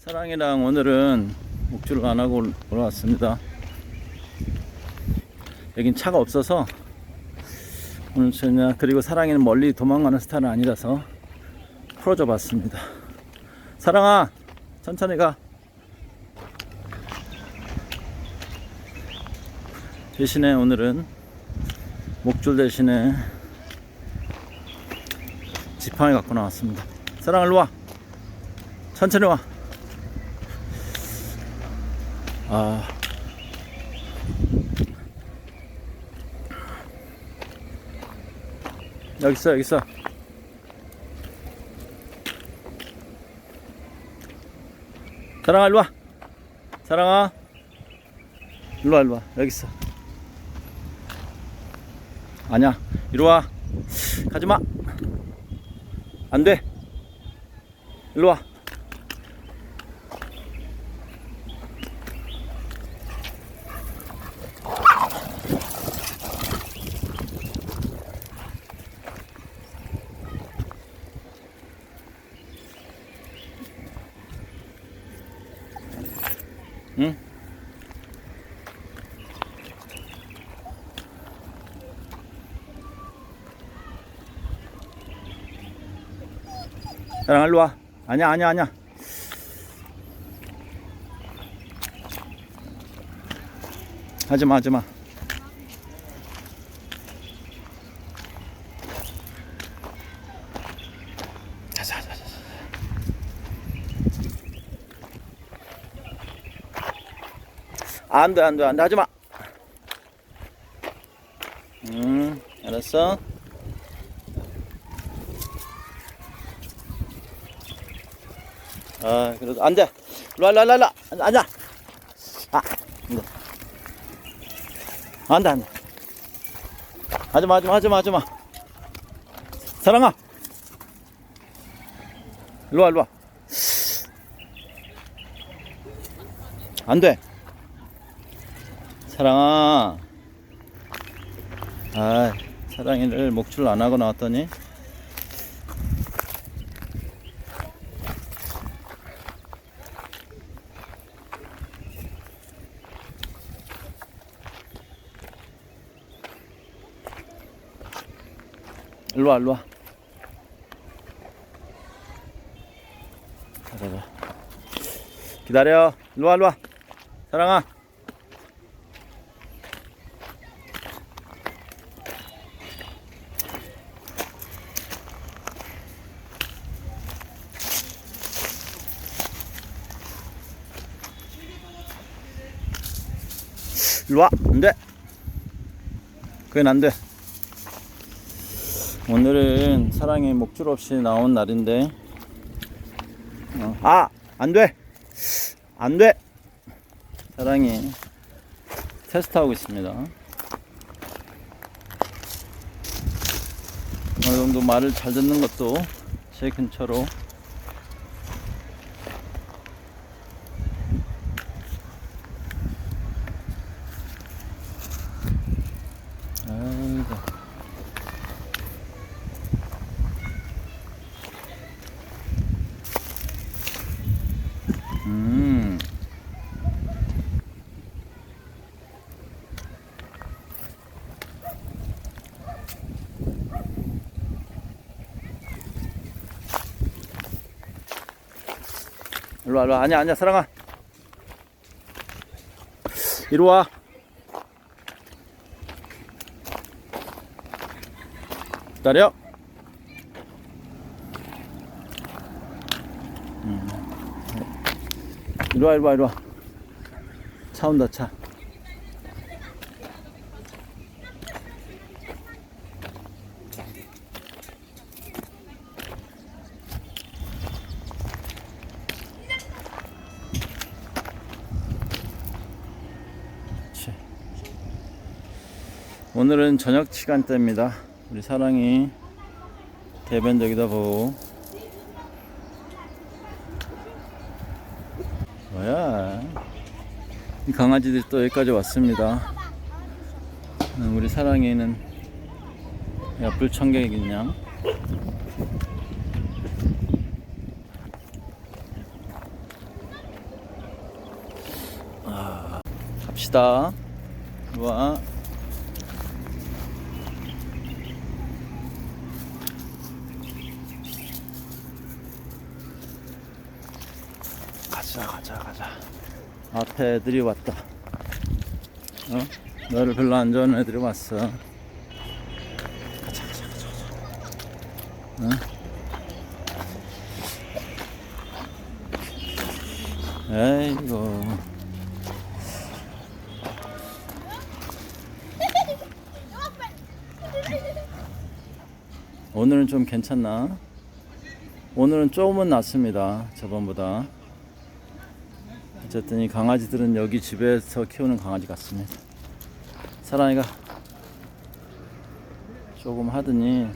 사랑이랑 오늘은 목줄을 안 하고 올- 올라왔습니다. 여긴 차가 없어서 오늘 저녁 그리고 사랑이는 멀리 도망가는 스타일은 아니라서 풀어줘 봤습니다. 사랑아, 천천히 가. 대신에 오늘은 목줄 대신에 지팡이 갖고 나왔습니다. 사랑 일로 와. 천천히 와. 아. 여기 있어, 여기 있어. 사랑아, 일로 와. 사랑아. 일로 와, 일로 와. 여기 있어. 아니야. 이리 와. 가지 마. 안 돼. 일로 와. 사랑 일로 와. 아니야, 아니야, 아니야. 하지 마, 하지 마. 자자, 자자, 자자. 안 돼, 안 돼, 안 돼, 하지 마. 음, 알았어. 아, 그래도 안 돼. 일로 와. 앉아, 앉아. 아, 안 돼. 안 돼, 안 돼. 하지 마, 하지 마, 하지 마, 하지 마. 사랑아. 일로 와, 일로 와. 안 돼. 사랑아. 아, 사랑이를 목줄 안 하고 나왔더니. 일로 와, 일로 와. 가자, 가. 기다려. 일로 와, 일로 와. 사랑아. 일로 와. 안 돼. 그건 안 돼. 오늘은 사랑이 목줄 없이 나온 날인데 어, 아! 안 돼! 안 돼! 사랑이 테스트하고 있습니다 어느 정도 말을 잘 듣는 것도 제 근처로 일로 와, 일로 와. 아니야, 아니야, 사랑아. 이리 와. 기다려. 이리 와, 이리 와, 이리 와. 차 온다, 차. 오늘은 저녁 시간대입니다. 우리 사랑이 대변 저기다 보고 뭐야 이 강아지들이 또 여기까지 왔습니다 음, 우리 사랑이는 옆불 청개기냐 아, 갑시다. 와. 가자, 가자, 가자. 앞에 애들이 왔다. 어? 너를 별로 안 좋아하는 애들이 왔어. 가자, 가자, 가자. 응? 에이고. 오늘은 좀 괜찮나? 오늘은 조금은 낫습니다. 저번보다. 어쨌든 이 강아지들은 여기 집에서 키우는 강아지 같습니다. 사랑이가 조금 하더니,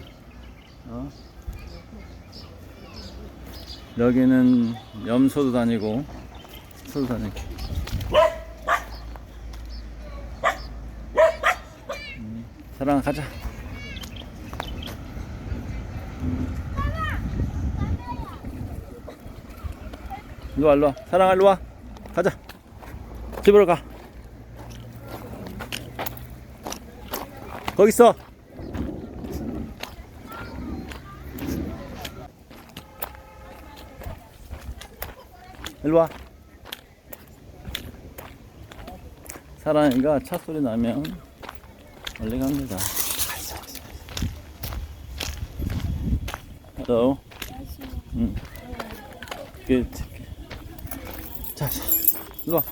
어? 여기는 염소도 다니고, 소도 다니고. 음, 사랑아, 가자. 일로 와, 일로 와. 사랑아, 일로 와. 가자. 집으로 가. 거기 있어. 일로 와. 사랑이가 차 소리 나면 멀리 갑니다. Hello. 응. Good. 자, 자, 일로 와.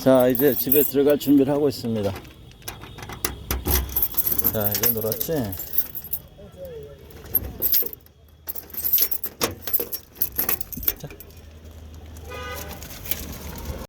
자, 이제 집에 들어갈 준비를 하고 있습니다. 자, 이제 놀았지?